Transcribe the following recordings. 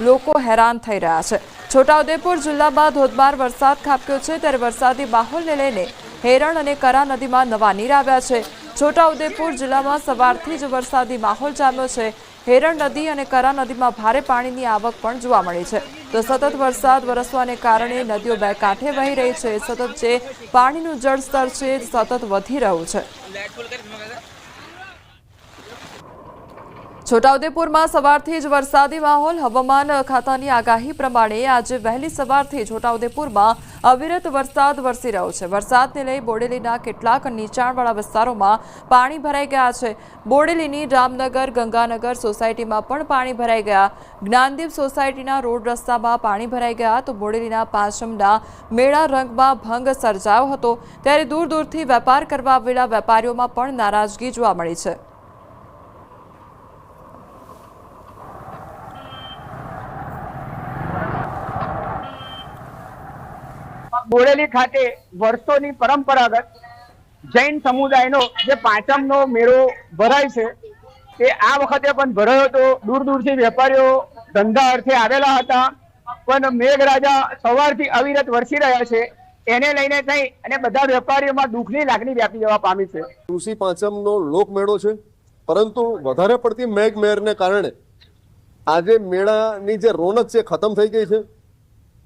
લોકો હેરાન થઈ રહ્યા છે. છોટાઉદેપુર જિલ્લામાં ધોધમાર વરસાદ ખાબક્યો છે ત્યારે વરસાદી માહોલને લઈને હેરણ અને કરા નદીમાં નવા નીર આવ્યા છે. છોટાઉદેપુર જિલ્લામાં સવારથી જ વરસાદી માહોલ જામ્યો છે. હેરણ નદી અને કરા નદીમાં ભારે પાણીની આવક પણ જોવા મળી છે. તો સતત વરસાદ વરસવાને કારણે નદીઓ બે કાંઠે વહી રહી છે. સતત જે પાણીનું જળસ્તર છે સતત વધી રહ્યું છે. છોટાઉદેપુરમાં સવારથી જ વરસાદી માહોલ, હવામાન ખાતાની આગાહી પ્રમાણે આજે વહેલી સવારથી છોટાઉદેપુરમાં અવિરત વરસાદ વરસી રહ્યો છે. વરસાદને લઈ બોડેલીના કેટલાક નીચાણવાળા વિસ્તારોમાં પાણી ભરાઈ ગયા છે. બોડેલીની રામનગર, ગંગાનગર સોસાયટીમાં પણ પાણી ભરાઈ ગયા. જ્ઞાનદીપ સોસાયટીના રોડ રસ્તામાં પાણી ભરાઈ ગયા તો બોડેલીના પાંચમના મેળા રંગમાં ભંગ સર્જાયો હતો. ત્યારે દૂર દૂરથી વેપાર કરવા આવેલા વેપારીઓમાં પણ નારાજગી જોવા મળી છે. બોડેલી ખાતે વર્ષોની પરંપરાગત જૈન સમુદાયનો જે પાંચમનો મેળો ભરાય છે તે આ વખતે પણ ભરાયો હતો. દૂર દૂરથી વેપારીઓ ધંધા અર્થે આવેલા હતા. પણ મેઘરાજા સવારથી અવિરત વરસી રહ્યા છે. એને લઈને થઈ અને બધા વેપારીઓમાં દુઃખની લાગણી વ્યાપી જવા પામી છે. તુલસી પાંચમનો લોકમેળો છે. પરંતુ વધારે પડતી મેઘમહેરને કારણે આજે મેળાની જે રોનક છે ખતમ થઈ ગઈ છે.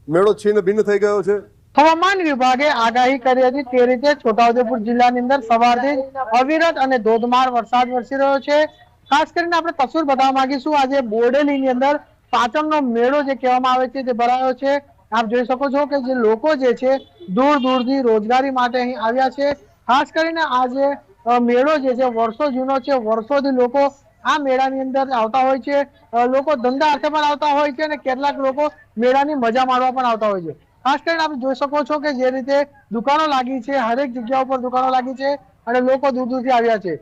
મેળો છિન્ન ભિન્ન થઈ ગયો છે. હવામાન વિભાગે આગાહી કરી હતી તે રીતે છોટાઉદેપુર જિલ્લાની અંદર સવારથી અવિરત અને ધોધમાર વરસાદ વરસી રહ્યો છે. ખાસ કરીને આપણે તસવીર બતાવવા માંગીશું, આજે બોડેલીની અંદર પાચમનો મેળો જે કહેવામાં આવે છે તે ભરાયો છે. આપ જોઈ શકો છો કે જે લોકો જે છે, દૂર દૂરથી રોજગારી માટે અહીં આવ્યા છે. ખાસ કરીને આજે મેળો જે છે, વર્ષો જૂનો છે, વર્ષોથી લોકો આ મેળાની અંદર આવતા હોય છે. લોકો ધંધા અર્થે પણ આવતા હોય છે અને કેટલાક લોકો મેળાની મજા માણવા પણ આવતા હોય છે. ખાસ કરીને આપણે જોઈ શકો છો કે જે રીતે દુકાનો લાગી છે, હરેક જગ્યા ઉપર દુકાનો લાગી છે અને લોકો દૂર દૂરથી આવ્યા છે.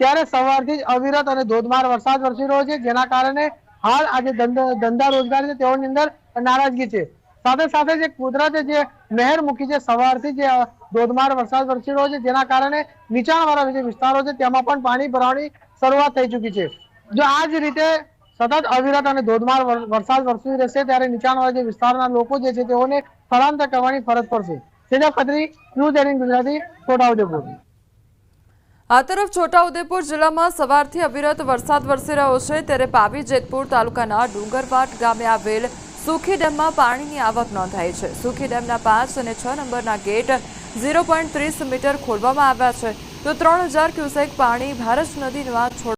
ત્યારે સવારથી જ અવિરત અને ધોધમાર વરસાદ વરસી રહ્યો છે, જેના કારણે હાલ આજે ધંધા રોજગાર છે, તેઓની અંદર નારાજગી છે. સાથે સાથે જે કુદરતે જે નહેર મૂકી છે, સવારથી જે ધોધમાર વરસાદ વરસી રહ્યો છે, જેના કારણે નીચાણવાળા જે વિસ્તારો છે, તેમાં પણ પાણી ભરાવાની શરૂઆત થઈ ચૂકી છે. જો આ જ રીતે સતત અવિરત અને ધોધમાર વરસાદ વરસી રહેશે ત્યારે નીચાણવાળા જે વિસ્તારના લોકો જે છે તેઓને સ્થળાંતર કરવાની ફરજ પડશે. Seja Khatri news eighteen Gujarati, Chhota Udepur. આ તરફ છોટાઉદેપુર જિલ્લામાં સવારથી અવિરત વરસાદ વરસી રહ્યો છે ત્યારે પાવી જેતપુર તાલુકાના ડુંગરવાટ ગામે આવેલ સુખી ડેમમાં પાણીની આવક નોંધાઈ છે. સુખી ડેમના પાંચ અને છ નંબરના ગેટ ઝીરો મીટર ખોલવામાં આવ્યા છે. તો ત્રણ હજાર ક્યુસેક પાણી ભારત નદીમાં છોડ